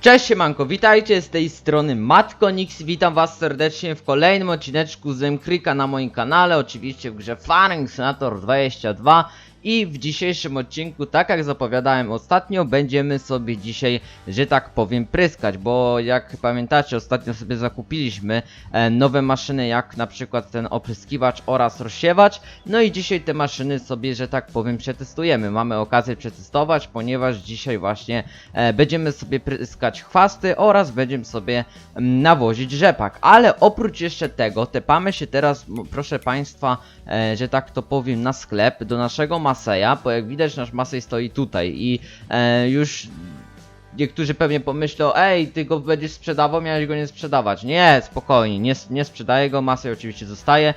Cześć siemanko, witajcie z tej strony Matkonix, witam was serdecznie w kolejnym odcineczku z Mkrika na moim kanale, oczywiście w grze Farming Senator 22 i w dzisiejszym odcinku, tak jak zapowiadałem ostatnio, będziemy sobie dzisiaj, że tak powiem, pryskać, bo jak pamiętacie, ostatnio sobie zakupiliśmy e, nowe maszyny, jak na przykład ten opryskiwacz oraz rozsiewacz, no i dzisiaj te maszyny sobie, że tak powiem, przetestujemy. Mamy okazję przetestować, ponieważ dzisiaj właśnie e, będziemy sobie pryskać chwasty oraz będziemy sobie mm, nawozić rzepak. Ale oprócz jeszcze tego, tepamy się teraz, proszę Państwa, e, że tak to powiem, na sklep do naszego Maseja, bo jak widać nasz Masej stoi tutaj i e, już niektórzy pewnie pomyślą, ej, ty go będziesz sprzedawał, miałeś go nie sprzedawać. Nie, spokojnie, nie, nie sprzedaję go, Masej oczywiście zostaje.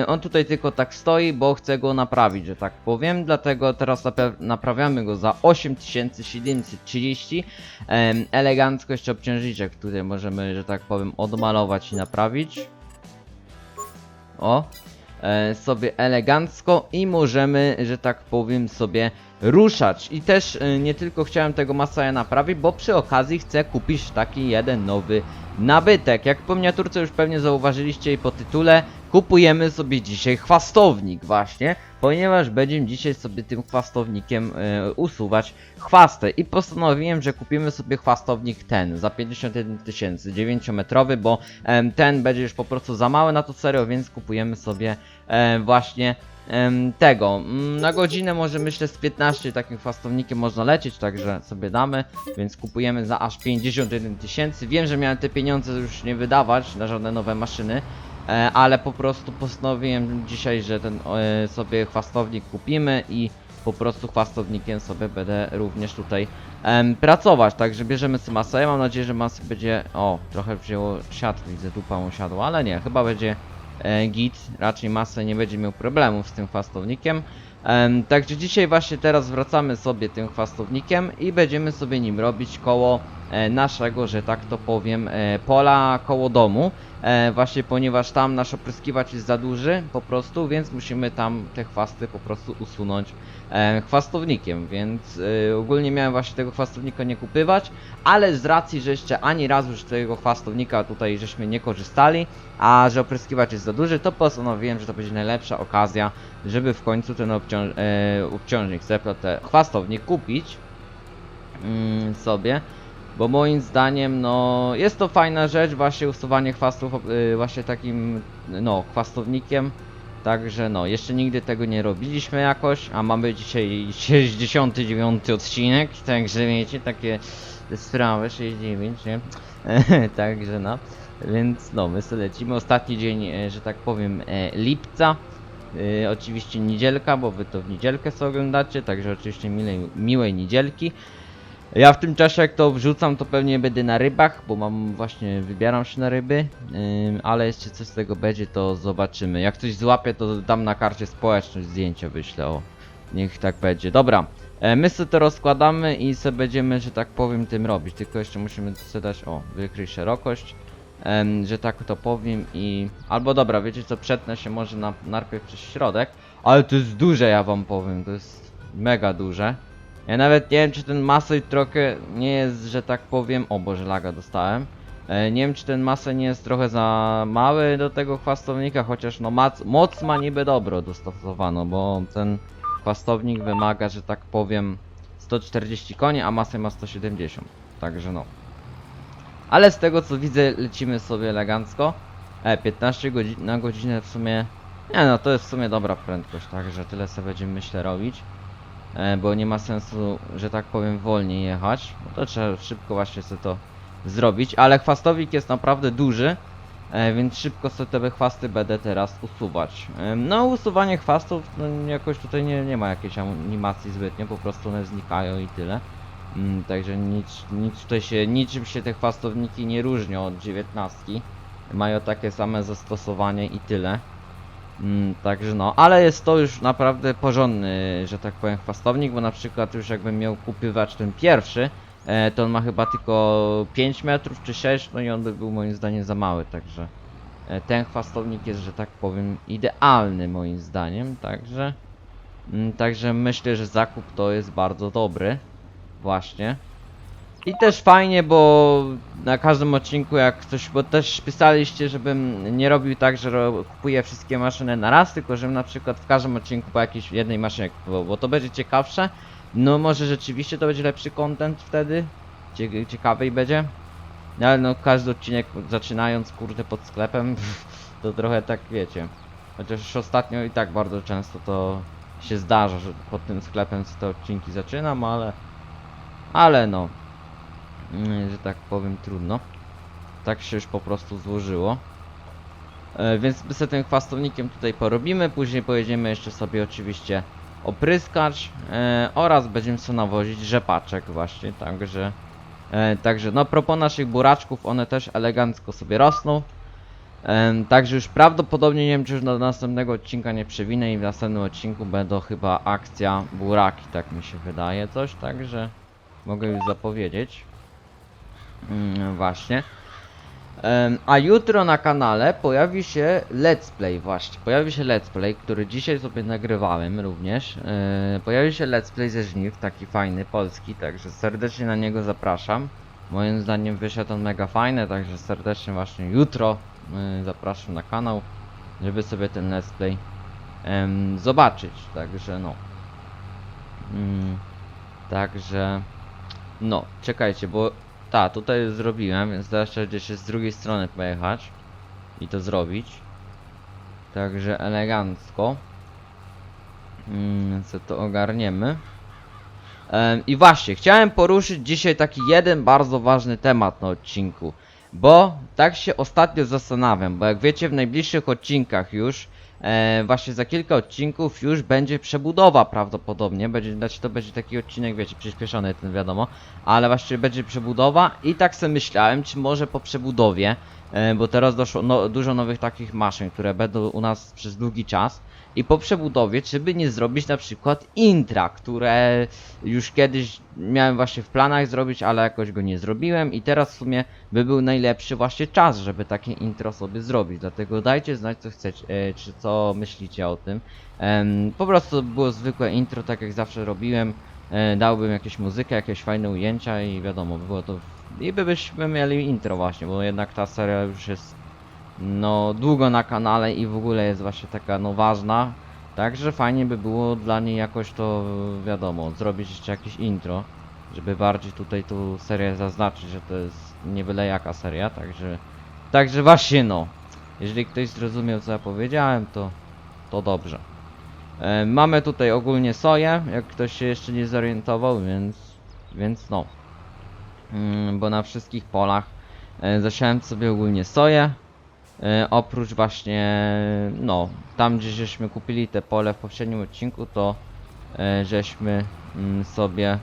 E, on tutaj tylko tak stoi, bo chcę go naprawić, że tak powiem, dlatego teraz napra- naprawiamy go za 8730. Em, elegancko jeszcze obciążniczek, który możemy, że tak powiem, odmalować i naprawić. O, sobie elegancko i możemy, że tak powiem, sobie ruszać. I też e, nie tylko chciałem tego Masaja naprawić, bo przy okazji chcę kupić taki jeden nowy nabytek. Jak po miniaturce już pewnie zauważyliście i po tytule, kupujemy sobie dzisiaj chwastownik właśnie, ponieważ będziemy dzisiaj sobie tym chwastownikiem e, usuwać chwastę i postanowiłem, że kupimy sobie chwastownik ten za 51 tysięcy, 9-metrowy, bo ten będzie już po prostu za mały na to serio, więc kupujemy sobie e, właśnie tego. Mm, Na godzinę może myślę z 15 takim chwastownikiem można lecieć, także sobie damy, więc kupujemy za aż 51 tysięcy. Wiem, że miałem te pieniądze już nie wydawać na żadne nowe maszyny, e, ale po prostu postanowiłem dzisiaj, że ten e, sobie chwastownik kupimy i po prostu chwastownikiem sobie będę również tutaj em, pracować. Także bierzemy sobie masę. Ja mam nadzieję, że masy będzie. O, trochę wzięło siat, widzę, dupa mu siadło, ale nie, chyba będzie git. Raczej masę nie będzie miał problemów z tym chwastownikiem. Em, także dzisiaj właśnie teraz wracamy sobie tym chwastownikiem i będziemy sobie nim robić koło e, naszego, że tak to powiem, e, pola koło domu. E, właśnie ponieważ tam nasz opryskiwacz jest za duży po prostu, więc musimy tam te chwasty po prostu usunąć e, chwastownikiem, więc e, ogólnie miałem właśnie tego chwastownika nie kupywać, ale z racji, że jeszcze ani razu już tego chwastownika tutaj żeśmy nie korzystali, a że opryskiwacz jest za duży, to postanowiłem, że to będzie najlepsza okazja, żeby w końcu ten obciąż e, obciążnik, te chwastownik kupić mm, sobie. Bo moim zdaniem, no, jest to fajna rzecz, właśnie usuwanie chwastów y, właśnie takim, no, chwastownikiem. Także no, jeszcze nigdy tego nie robiliśmy jakoś, a mamy dzisiaj 69 odcinek, także wiecie, takie sprawy, 69, nie? także no, więc no, my sobie lecimy. Ostatni dzień, e, że tak powiem, e, lipca. E, oczywiście niedzielka, bo wy to w niedzielkę sobie oglądacie, także oczywiście miłej, miłej niedzielki. Ja w tym czasie jak to wrzucam to pewnie będę na rybach, bo mam właśnie, wybieram się na ryby, ale jeszcze coś z tego będzie to zobaczymy. Jak coś złapię to dam na karcie społeczność zdjęcia wyślę, o. Niech tak będzie. Dobra, e, my sobie to rozkładamy i sobie będziemy, że tak powiem, tym robić. Tylko jeszcze musimy sobie dać, o, wykryj szerokość, że tak to powiem i... Albo dobra, wiecie co, przetnę się może na, najpierw przez środek, ale to jest duże ja wam powiem, to jest mega duże. Ja nawet nie wiem, czy ten masej trochę nie jest, że tak powiem. O Boże, laga dostałem. E, nie wiem, czy ten masej nie jest trochę za mały do tego chwastownika, chociaż no mac, moc ma niby dobro dostosowano, bo ten chwastownik wymaga, że tak powiem, 140 koni, a masę ma 170. Także no. Ale z tego co widzę, lecimy sobie elegancko. E, 15 godzin na godzinę w sumie. Nie no, to jest w sumie dobra prędkość, także tyle sobie będziemy myślę robić bo nie ma sensu, że tak powiem, wolniej jechać, to trzeba szybko właśnie sobie to zrobić, ale chwastowik jest naprawdę duży, e, więc szybko sobie te chwasty będę teraz usuwać. E, no, usuwanie chwastów, no, jakoś tutaj nie, nie ma jakiejś animacji zbytnio, po prostu one znikają i tyle. Mm, także nic, nic tutaj się, niczym się te chwastowniki nie różnią od dziewiętnastki. Mają takie same zastosowanie i tyle. Mm, także no, ale jest to już naprawdę porządny, że tak powiem, chwastownik, bo na przykład już jakbym miał kupywać ten pierwszy, e, to on ma chyba tylko 5 metrów czy 6, no i on by był moim zdaniem za mały, także e, ten chwastownik jest, że tak powiem, idealny moim zdaniem, także mm, także myślę, że zakup to jest bardzo dobry, właśnie. I też fajnie, bo na każdym odcinku jak coś, bo też pisaliście, żebym nie robił tak, że kupuję wszystkie maszyny na raz, tylko żebym na przykład w każdym odcinku po jakiejś jednej maszynie kupował, bo to będzie ciekawsze. No może rzeczywiście to będzie lepszy content wtedy, Cie, ciekawej będzie. No, ale no każdy odcinek zaczynając kurde pod sklepem, to trochę tak wiecie. Chociaż ostatnio i tak bardzo często to się zdarza, że pod tym sklepem te odcinki zaczynam, ale... Ale no, że tak powiem, trudno. Tak się już po prostu złożyło. E, więc my tym chwastownikiem tutaj porobimy, później pojedziemy jeszcze sobie oczywiście opryskać e, oraz będziemy sobie nawozić rzepaczek właśnie, także e, także no propos naszych buraczków, one też elegancko sobie rosną. Także już prawdopodobnie nie wiem, czy już do następnego odcinka nie przewinę i w następnym odcinku będą chyba akcja buraki, tak mi się wydaje coś, także mogę już zapowiedzieć. Mm, właśnie. A jutro na kanale pojawi się let's play właśnie, pojawi się let's play, który dzisiaj sobie nagrywałem również. E, pojawi się let's play ze żniw, taki fajny, polski, także serdecznie na niego zapraszam. Moim zdaniem wyszedł on mega fajny, także serdecznie właśnie jutro y, zapraszam na kanał, żeby sobie ten let's play zobaczyć, także no. Mm, także no, czekajcie, bo ta, tutaj już zrobiłem, więc teraz trzeba gdzieś z drugiej strony pojechać i to zrobić. Także elegancko. Mm, co to ogarniemy. Em, I właśnie, chciałem poruszyć dzisiaj taki jeden bardzo ważny temat na odcinku. Bo tak się ostatnio zastanawiam, bo jak wiecie w najbliższych odcinkach już e, właśnie za kilka odcinków już będzie przebudowa prawdopodobnie, będzie, znaczy to będzie taki odcinek, wiecie, przyspieszony ten wiadomo, ale właśnie będzie przebudowa i tak sobie myślałem, czy może po przebudowie, bo teraz doszło no, dużo nowych takich maszyn, które będą u nas przez długi czas. I po przebudowie, czy by nie zrobić na przykład intra, które już kiedyś miałem właśnie w planach zrobić, ale jakoś go nie zrobiłem. I teraz w sumie by był najlepszy właśnie czas, żeby takie intro sobie zrobić, dlatego dajcie znać co chcecie, e, czy co myślicie o tym. Po prostu było zwykłe intro, tak jak zawsze robiłem, e, dałbym jakieś muzykę, jakieś fajne ujęcia i wiadomo, by było to... I by byśmy mieli intro właśnie, bo jednak ta seria już jest no długo na kanale i w ogóle jest właśnie taka no ważna. Także fajnie by było dla niej jakoś to wiadomo, zrobić jeszcze jakieś intro, żeby bardziej tutaj tu serię zaznaczyć, że to jest nie byle jaka seria, także także właśnie no. Jeżeli ktoś zrozumiał co ja powiedziałem, to to dobrze. E, mamy tutaj ogólnie soję, jak ktoś się jeszcze nie zorientował, więc więc no. Mm, bo na wszystkich polach e, zasiałem sobie ogólnie soję. E, oprócz właśnie, no, tam gdzie żeśmy kupili te pole w poprzednim odcinku, to e, żeśmy mm, sobie,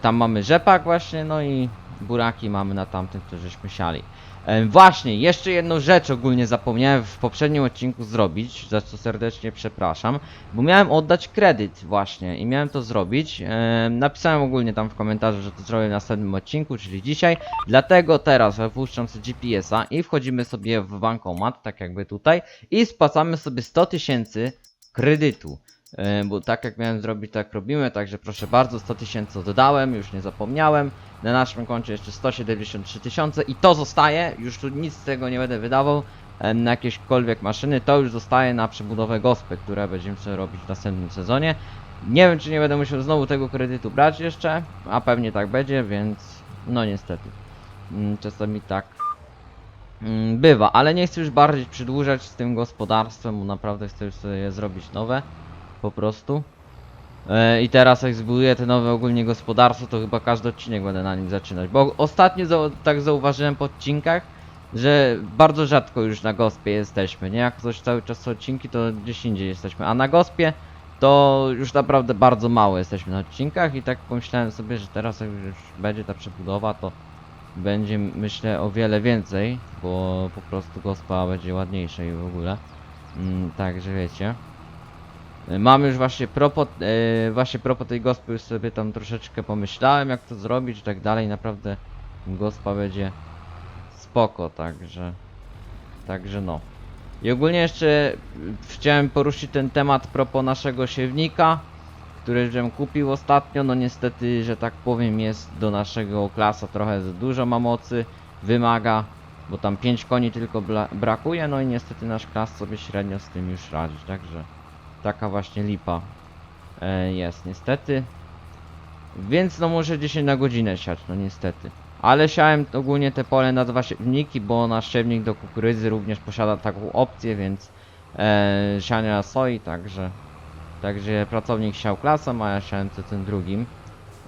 tam mamy rzepak właśnie, no i buraki mamy na tamtym, które żeśmy siali. E, właśnie, jeszcze jedną rzecz ogólnie zapomniałem w poprzednim odcinku zrobić, za co serdecznie przepraszam, bo miałem oddać kredyt właśnie i miałem to zrobić. E, napisałem ogólnie tam w komentarzu, że to zrobię w następnym odcinku, czyli dzisiaj. Dlatego teraz wpuszczam sobie GPS-a i wchodzimy sobie w bankomat, tak jakby tutaj, i spłacamy sobie 100 tysięcy kredytu. E, Bo tak jak miałem zrobić, tak robimy, także proszę bardzo, 100 tysięcy oddałem, już nie zapomniałem. Na naszym koncie jeszcze 173 tysiące i to zostaje, już tu nic z tego nie będę wydawał e, na jakiekolwiek maszyny, to już zostaje na przebudowę gospy, które będziemy sobie robić w następnym sezonie. Nie wiem, czy nie będę musiał znowu tego kredytu brać jeszcze, a pewnie tak będzie, więc no niestety. Mm, Czasami tak mm, bywa, ale nie chcę już bardziej przedłużać z tym gospodarstwem, bo naprawdę chcę już sobie zrobić nowe, po prostu. E, I teraz jak zbuduję te nowe ogólnie gospodarstwo, to chyba każdy odcinek będę na nim zaczynać. Bo ostatnio tak zauważyłem po odcinkach, że bardzo rzadko już na gospie jesteśmy, nie? Jak coś cały czas są odcinki, to gdzieś indziej jesteśmy. A na gospie to już naprawdę bardzo mało jesteśmy na odcinkach i tak pomyślałem sobie, że teraz jak już będzie ta przebudowa, to będzie myślę o wiele więcej, bo po prostu gospa będzie ładniejsza i w ogóle. Mm, także wiecie. E, Mam już właśnie propos, e, właśnie propos tej gospy już sobie tam troszeczkę pomyślałem jak to zrobić i tak dalej. Naprawdę gospa będzie spoko, także także no. I ogólnie jeszcze y, chciałem poruszyć ten temat propos naszego siewnika. które żem kupił ostatnio, no niestety, że tak powiem, jest do naszego klasa trochę za dużo ma mocy, wymaga, bo tam 5 koni tylko brakuje, no i niestety nasz klas sobie średnio z tym już radzi, także taka właśnie lipa e, jest niestety. Więc no muszę 10 na godzinę siać, no niestety. Ale siałem ogólnie te pole na dwa siewniki, bo nasz siewnik do kukurydzy również posiada taką opcję, więc e, siania soi, także także pracownik siał klasą, a ja siałem tym drugim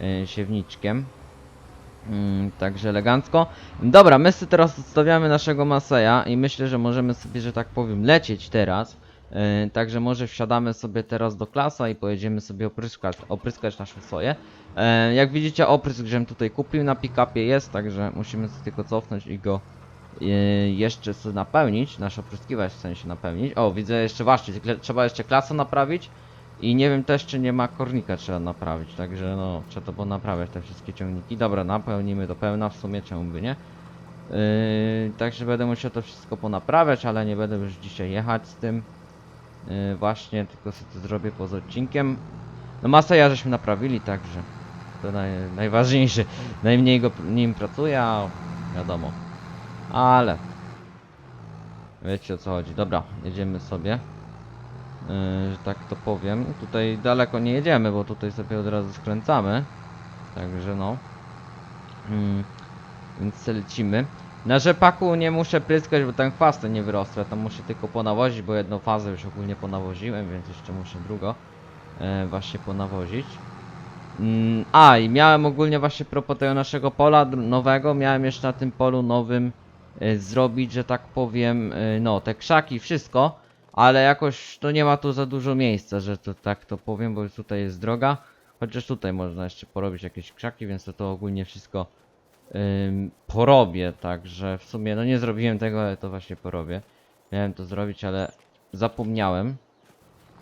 e, siewniczkiem. Mm, także elegancko. Dobra, my teraz odstawiamy naszego Maseja i myślę, że możemy sobie, że tak powiem, lecieć teraz. E, także może wsiadamy sobie teraz do klasa i pojedziemy sobie opryskać, opryskać nasze soje. E, jak widzicie oprysk, żem tutaj kupił na pick-upie jest, także musimy sobie tylko cofnąć i go e, jeszcze sobie napełnić, nasz opryskiwać w sensie napełnić. O, widzę jeszcze właśnie, trzeba jeszcze klasę naprawić i nie wiem też czy nie ma kornika trzeba naprawić, także no trzeba to było naprawiać te wszystkie ciągniki. Dobra, napełnimy do pełna w sumie, czemu by nie. Yy, także będę musiał to wszystko ponaprawiać, ale nie będę już dzisiaj jechać z tym. Yy, właśnie, tylko sobie to zrobię poza odcinkiem. No masę ja żeśmy naprawili, także to naj, najważniejsze. Najmniej go nim pracuję, a wiadomo. Ale wiecie o co chodzi. Dobra, jedziemy sobie. Yy, że tak to powiem. Tutaj daleko nie jedziemy, bo tutaj sobie od razu skręcamy. Także no. Mm, więc lecimy. Na rzepaku nie muszę pryskać, bo tam chwasty nie wyrosły. Tam muszę tylko ponawozić, bo jedną fazę już ogólnie ponawoziłem, więc jeszcze muszę drugą e, właśnie ponawozić. Mm, a i miałem ogólnie właśnie propos tego naszego pola nowego, miałem jeszcze na tym polu nowym e, zrobić, że tak powiem, e, no te krzaki, wszystko, ale jakoś to nie ma tu za dużo miejsca, że to tak to powiem, bo tutaj jest droga. Chociaż tutaj można jeszcze porobić jakieś krzaki, więc to, to ogólnie wszystko porobię, także w sumie no nie zrobiłem tego, ale to właśnie porobię. Miałem to zrobić, ale zapomniałem.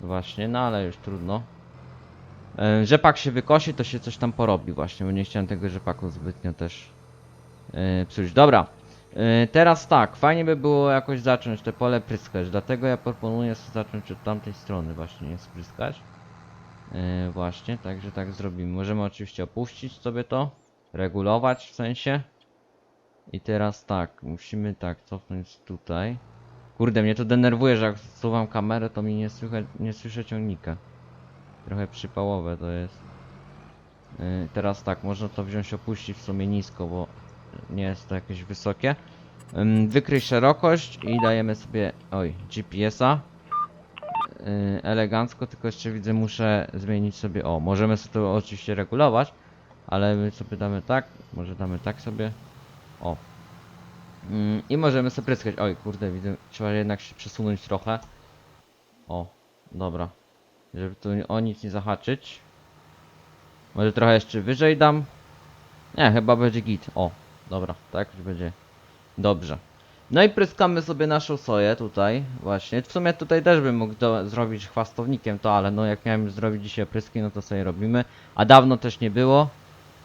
Właśnie, no ale już trudno. Rzepak się wykosi, to się coś tam porobi właśnie, bo nie chciałem tego rzepaku zbytnio też yy, psuć. Dobra, yy, teraz tak, fajnie by było jakoś zacząć te pole pryskać, dlatego ja proponuję zacząć od tamtej strony właśnie, nie spryskać. Yy, właśnie, także tak zrobimy. Możemy oczywiście opuścić sobie to, regulować w sensie. I teraz tak, musimy tak cofnąć tutaj. Kurde, mnie to denerwuje, że jak zsuwam kamerę, to mi nie słychać, nie słyszę ciągnika. Trochę przypałowe to jest. Yy, teraz tak, można to wziąć opuścić w sumie nisko, bo nie jest to jakieś wysokie. Ym, wykryj szerokość i dajemy sobie, oj, GPS-a. Yy, elegancko, tylko jeszcze widzę, muszę zmienić sobie, o, możemy sobie to oczywiście regulować, ale my sobie damy tak, może damy tak sobie, o. Mm, I możemy sobie pryskać, oj, kurde, widzę, trzeba jednak się przesunąć trochę. O, dobra, żeby tu o nic nie zahaczyć. Może trochę jeszcze wyżej dam. Nie, chyba będzie git, o, dobra, tak już będzie dobrze. No i pryskamy sobie naszą soję tutaj, właśnie. W sumie tutaj też bym mógł do, zrobić chwastownikiem to, ale no jak miałem zrobić dzisiaj pryski, no to sobie robimy. A dawno też nie było,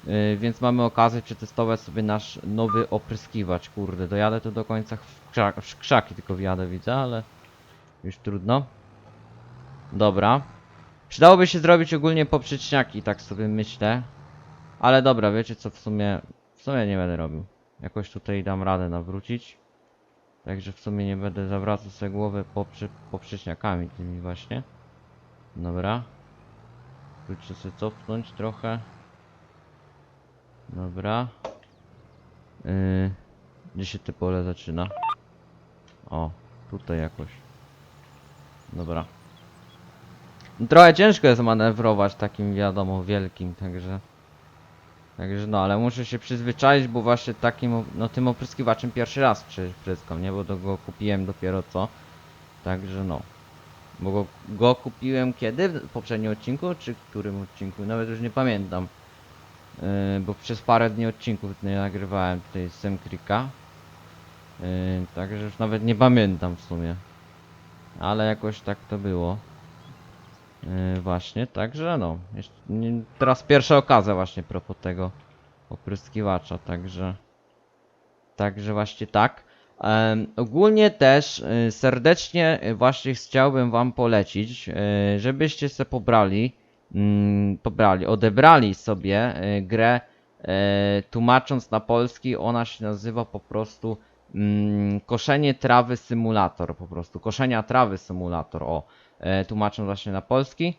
yy, więc mamy okazję przetestować sobie nasz nowy opryskiwacz. Kurde, dojadę tu do końca w, krzak, w krzaki tylko wjadę, widzę, ale już trudno. Dobra. Przydałoby się zrobić ogólnie poprzeczniaki, tak sobie myślę. Ale dobra, wiecie co, w sumie, w sumie nie będę robił. Jakoś tutaj dam radę nawrócić. Także w sumie nie będę zawracał sobie głowy poprze poprzeczniakami tymi właśnie. Dobra. Wróćcie sobie cofnąć trochę. Dobra. Yy, gdzie się te pole zaczyna? O, tutaj jakoś. Dobra. No, Trochę ciężko jest manewrować takim wiadomo wielkim, także... Także no, ale muszę się przyzwyczaić, bo właśnie takim, no tym opryskiwaczem pierwszy raz pryskam, nie? Bo to go kupiłem dopiero co. Także no. Bo go, go kupiłem kiedy? W poprzednim odcinku? Czy którym odcinku? Nawet już nie pamiętam. Yy, bo przez parę dni odcinków nie nagrywałem tutaj z Semkrika. Yy, także już nawet nie pamiętam w sumie. Ale jakoś tak to było. Yy, właśnie, także no. Teraz pierwsza okazja właśnie propos tego opryskiwacza, także... Także właśnie tak. Ogólnie też serdecznie właśnie chciałbym wam polecić, żebyście se pobrali pobrali, odebrali sobie e, grę e, tłumacząc na polski, ona się nazywa po prostu mm, koszenie trawy symulator, po prostu koszenia trawy symulator, o, e, tłumacząc właśnie na polski.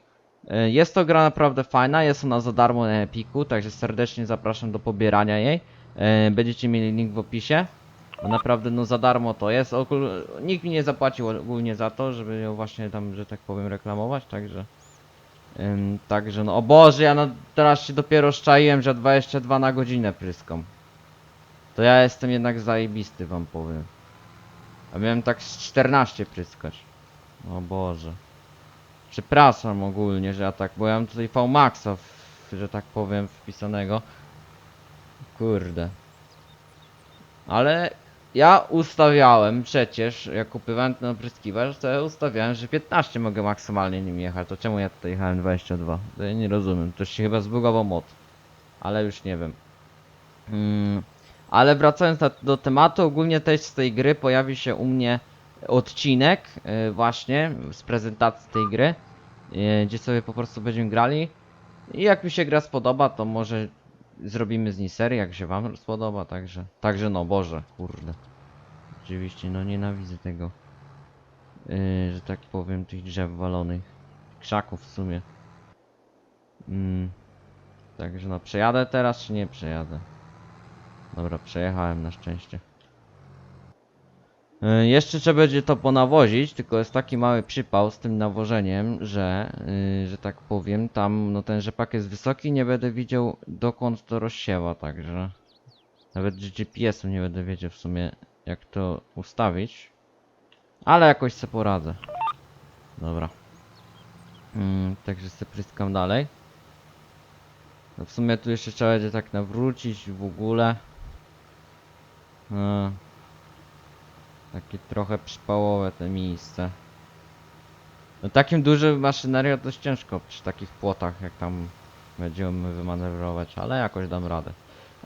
Jest to gra naprawdę fajna, jest ona za darmo na Epiku, także serdecznie zapraszam do pobierania jej. Będziecie mieli link w opisie. Naprawdę no za darmo to jest. Nikt mi nie zapłacił ogólnie za to, żeby ją właśnie tam, że tak powiem, reklamować, także. Ym, także no, o Boże, ja no, teraz się dopiero szczaiłem, że 22 na godzinę pryską. To ja jestem jednak zajebisty, wam powiem. A miałem tak z 14 pryskać. O Boże. Przepraszam ogólnie, że ja tak, bo ja mam tutaj VMAXa, że tak powiem, wpisanego. Kurde. Ale ja ustawiałem przecież, jak kupowałem ten opryskiwacz, to ja ustawiałem, że 15 mogę maksymalnie nim jechać. To czemu ja tutaj jechałem 22? To ja nie rozumiem. To się chyba zbugował mod. Ale już nie wiem. Mm, ale wracając do tematu, ogólnie też z tej gry pojawi się u mnie odcinek y, właśnie z prezentacji tej gry, y, gdzie sobie po prostu będziemy grali. I jak mi się gra spodoba, to może zrobimy z niej serię, jak się wam spodoba, także, także no Boże, kurde. Oczywiście, no nienawidzę tego, yy, że tak powiem, tych drzew walonych, krzaków w sumie. Mm, także no, przejadę teraz, czy nie przejadę? Dobra, przejechałem na szczęście. Yy, jeszcze trzeba będzie to ponawozić, tylko jest taki mały przypał z tym nawożeniem, że, yy, że tak powiem, tam no ten rzepak jest wysoki, nie będę widział dokąd to rozsiewa, także nawet z GPS-em nie będę wiedział w sumie jak to ustawić, ale jakoś sobie poradzę. Dobra. Mm, także sobie pryskam dalej. No w sumie tu jeszcze trzeba będzie tak nawrócić w ogóle. No. Takie trochę przypałowe te miejsce. No takim dużym maszynerią dość ciężko przy takich płotach, jak tam będziemy wymanewrować, ale jakoś dam radę.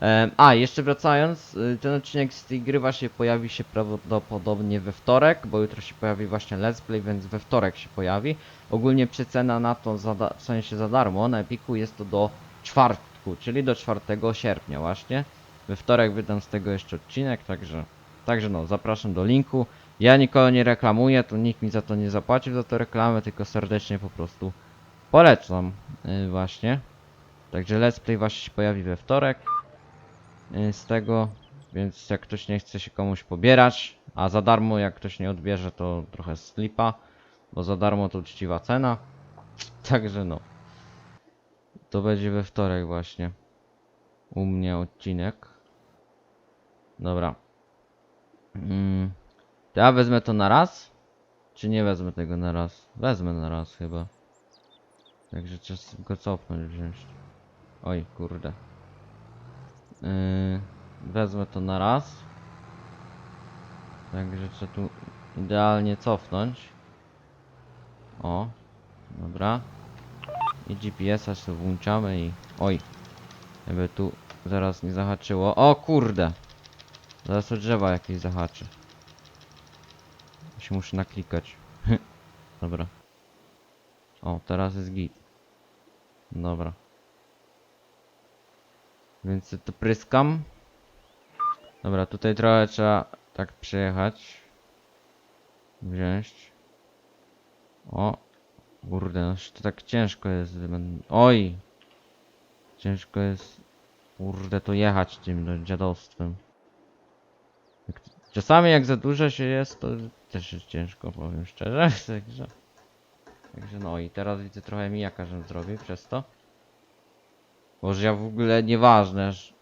Em, a, jeszcze wracając, y, ten odcinek z tej gry właśnie pojawi się prawdopodobnie we wtorek, bo jutro się pojawi właśnie let's play, więc we wtorek się pojawi. Ogólnie przecena na to w sensie za darmo na Epiku jest to do czwartku, czyli do 4 sierpnia właśnie. We wtorek wydam z tego jeszcze odcinek, także, także no, zapraszam do linku. Ja nikogo nie reklamuję, to nikt mi za to nie zapłacił za tę reklamę, tylko serdecznie po prostu polecam yy, właśnie. Także let's play właśnie się pojawi we wtorek yy, z tego, więc jak ktoś nie chce się komuś pobierać, a za darmo jak ktoś nie odbierze to trochę slipa, bo za darmo to uczciwa cena. Także no. To będzie we wtorek właśnie. U mnie odcinek. Dobra. Mm. To ja wezmę to na raz? Czy nie wezmę tego na raz? Wezmę na raz chyba. Także trzeba go cofnąć wziąć. Oj, kurde. Yy, wezmę to na raz. Także trzeba tu idealnie cofnąć. O, dobra. I GPS-a sobie włączamy i... Oj. Jakby tu zaraz nie zahaczyło. O kurde! Zaraz o drzewa jakieś zahaczy. Się muszę naklikać. Dobra. O, teraz jest git. Dobra. Więc to pryskam. Dobra, tutaj trochę trzeba tak przejechać. Wziąć. O. Kurde, no to tak ciężko jest. Oj! Ciężko jest. Kurde, to jechać tym no, dziadostwem. Czasami jak za dużo się jest, to też jest ciężko, powiem szczerze. Także. Także no i teraz widzę trochę mijaka, żem zrobił przez to. Może ja w ogóle nieważne. że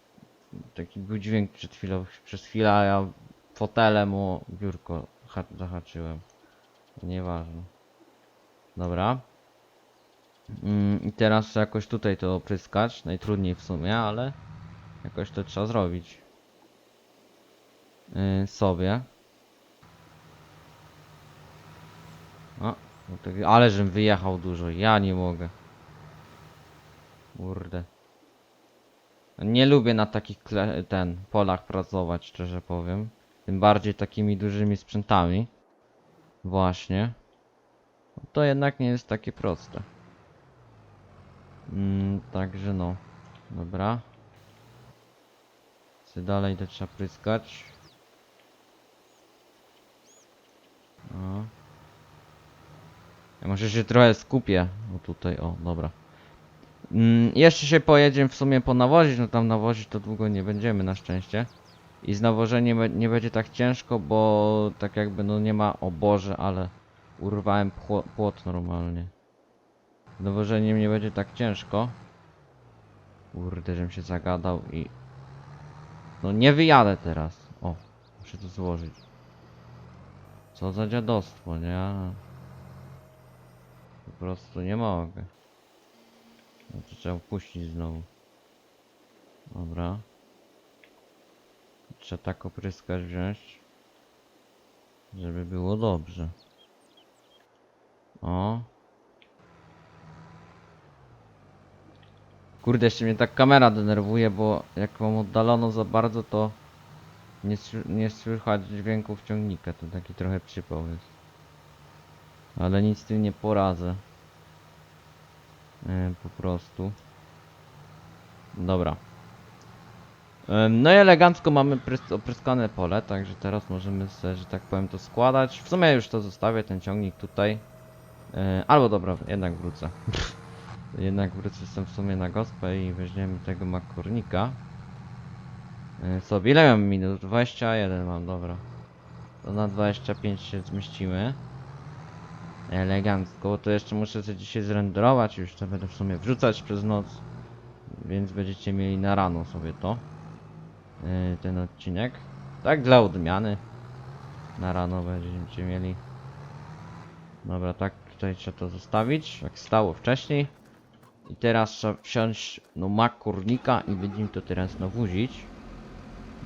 Taki był dźwięk przed chwilą, przez chwilę, ja fotelem o biurko ha- zahaczyłem. Nieważne. Dobra. Mm, I teraz jakoś tutaj to opryskać. Najtrudniej w sumie, ale jakoś to trzeba zrobić. Yy, sobie. O, no ale żem wyjechał dużo. Ja nie mogę. Kurde. Nie lubię na takich ten polach pracować, szczerze powiem. Tym bardziej takimi dużymi sprzętami. Właśnie. To jednak nie jest takie proste. Mm, także no. Dobra. Co dalej to trzeba pryskać. No. Ja może się trochę skupię. O tutaj, o, dobra. Mm, jeszcze się pojedziemy w sumie ponawozić, no tam nawozić to długo nie będziemy na szczęście. I z nawożeniem nie będzie tak ciężko, bo tak jakby no nie ma, o Boże, ale urwałem pło- płot normalnie. Z nawożeniem nie będzie tak ciężko. Kurde, żem się zagadał i... No nie wyjadę teraz. O, muszę to złożyć. Co za dziadostwo, nie? Po prostu nie mogę. No to trzeba puścić znowu. Dobra. Trzeba tak opryskać wziąć. Żeby było dobrze. O. Kurde, jeszcze mnie tak kamera denerwuje, bo jak mam oddalono za bardzo, to nie, nie słychać dźwięków ciągnika. To taki trochę przypał jest. Ale nic z tym nie poradzę. E, po prostu. Dobra. Em, No i elegancko mamy prys- opryskane pole, także teraz możemy sobie, że tak powiem, to składać. W sumie już to zostawię, ten ciągnik tutaj. E, Albo dobra, jednak wrócę. jednak wrócę jestem w sumie na gospę i weźmiemy tego makornika. E, ile mam minut? 21 mam, dobra. To na 25 się zmieścimy. Elegancko, to jeszcze muszę sobie dzisiaj zrenderować, już to będę w sumie wrzucać przez noc. Więc będziecie mieli na rano sobie to. Yy, ten odcinek. Tak dla odmiany. Na rano będziecie mieli. Dobra, tak tutaj trzeba to zostawić, jak stało wcześniej. I teraz trzeba wsiąść no mak kurnika i będziemy to teraz nawózić.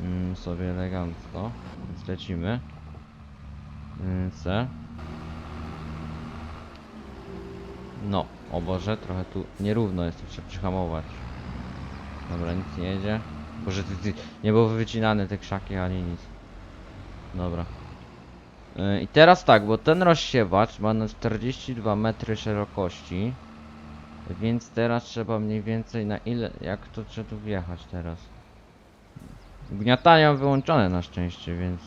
Mm, sobie elegancko. Więc lecimy. Yy, se. No, o Boże, trochę tu nierówno jest, to trzeba przyhamować. Dobra, nic nie jedzie. Boże, ty, ty, nie było wycinane te krzaki ani nic. Dobra. Yy, I teraz tak, bo ten rozsiewacz ma na 42 metry szerokości. Więc teraz trzeba mniej więcej na ile, jak to trzeba tu wjechać teraz? Gniatanie mam wyłączone na szczęście, więc...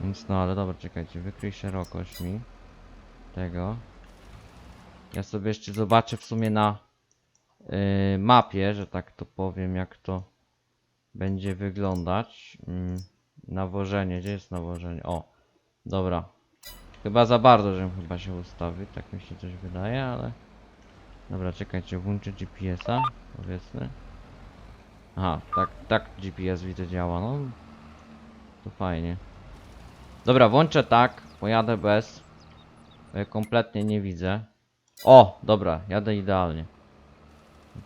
Więc no, ale dobra, czekajcie, wykryj szerokość mi. Tego. Ja sobie jeszcze zobaczę w sumie na yy, mapie, że tak to powiem, jak to będzie wyglądać. Mm, nawożenie, gdzie jest nawożenie? O, dobra. Chyba za bardzo, żebym chyba się ustawił, tak mi się coś wydaje, ale... Dobra, czekajcie, włączę GPS-a, powiedzmy. Aha, tak, tak GPS widzę działa, no. To fajnie. Dobra, włączę tak, pojadę bez. kompletnie nie widzę. O, dobra, jadę idealnie.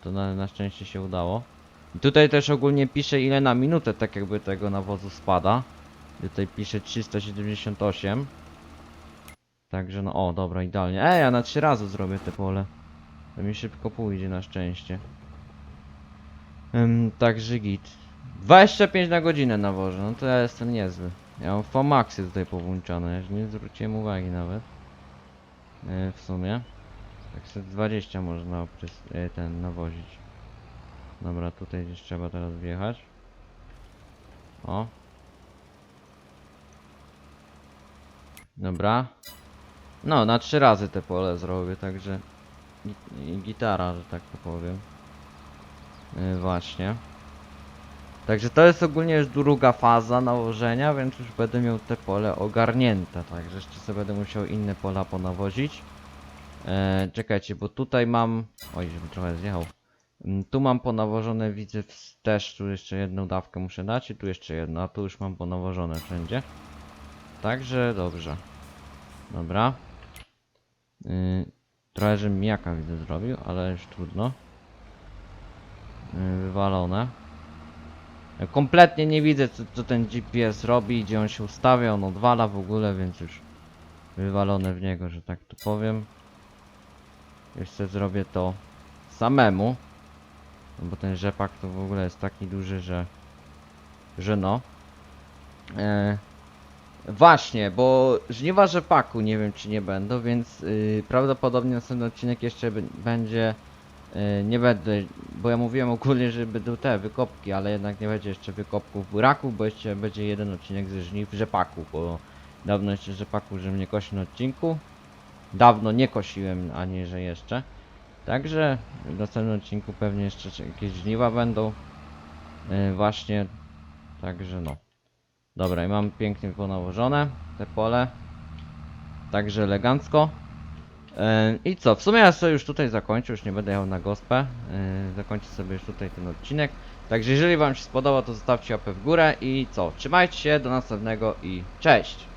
To na, na szczęście się udało. I tutaj też ogólnie pisze ile na minutę tak jakby tego nawozu spada. Tutaj pisze 378. Także no, o, dobra, idealnie. Ej, ja na trzy razy zrobię te pole. To mi szybko pójdzie na szczęście. Ym, także git. 25 na godzinę nawożę, no to ja jestem niezły. Ja mam Famaxy tutaj powłączone, nie zwróciłem uwagi nawet. Yy, w sumie. Tak sobie 20 można e, ten nawozić. Dobra, tutaj gdzieś trzeba teraz wjechać. O. Dobra. No, na trzy razy te pole zrobię, także gi- i gitara, że tak to powiem. Yy, właśnie. Także to jest ogólnie już druga faza nałożenia, więc już będę miał te pole ogarnięte, także jeszcze sobie będę musiał inne pola ponawozić. E, czekajcie, bo tutaj mam... Oj, żebym trochę zjechał. Mm, Tu mam ponawożone, widzę też tu jeszcze jedną dawkę muszę dać i tu jeszcze jedno, a tu już mam ponawożone wszędzie. Także dobrze. Dobra. Yy, trochę, że mijaka widzę zrobił, ale już trudno. Yy, wywalone. Ja Kompletnie nie widzę co, co ten GPS robi, gdzie on się ustawia, on odwala w ogóle, więc już wywalone w niego, że tak to powiem. Jeszcze zrobię to samemu. No bo ten rzepak to w ogóle jest taki duży, że... Że no. E, właśnie, bo żniwa rzepaku nie wiem czy nie będą, więc yy, prawdopodobnie następny odcinek jeszcze będzie E, nie będę, bo ja mówiłem ogólnie, że będą te wykopki, ale jednak nie będzie jeszcze wykopków buraków, bo jeszcze będzie jeden odcinek ze żniw rzepaku, bo dawno jeszcze rzepaku, że mnie kosi na odcinku. Dawno nie kosiłem, ani że jeszcze. Także w następnym odcinku pewnie jeszcze jakieś żniwa będą. E, właśnie. Także no. Dobra, i mam pięknie ponałożone te pole. Także elegancko. E, I co, w sumie ja sobie już tutaj zakończę, już nie będę jechał na gospę. E, Zakończę sobie już tutaj ten odcinek. Także jeżeli wam się spodobał, to zostawcie łapę w górę i co, trzymajcie się, do następnego i cześć!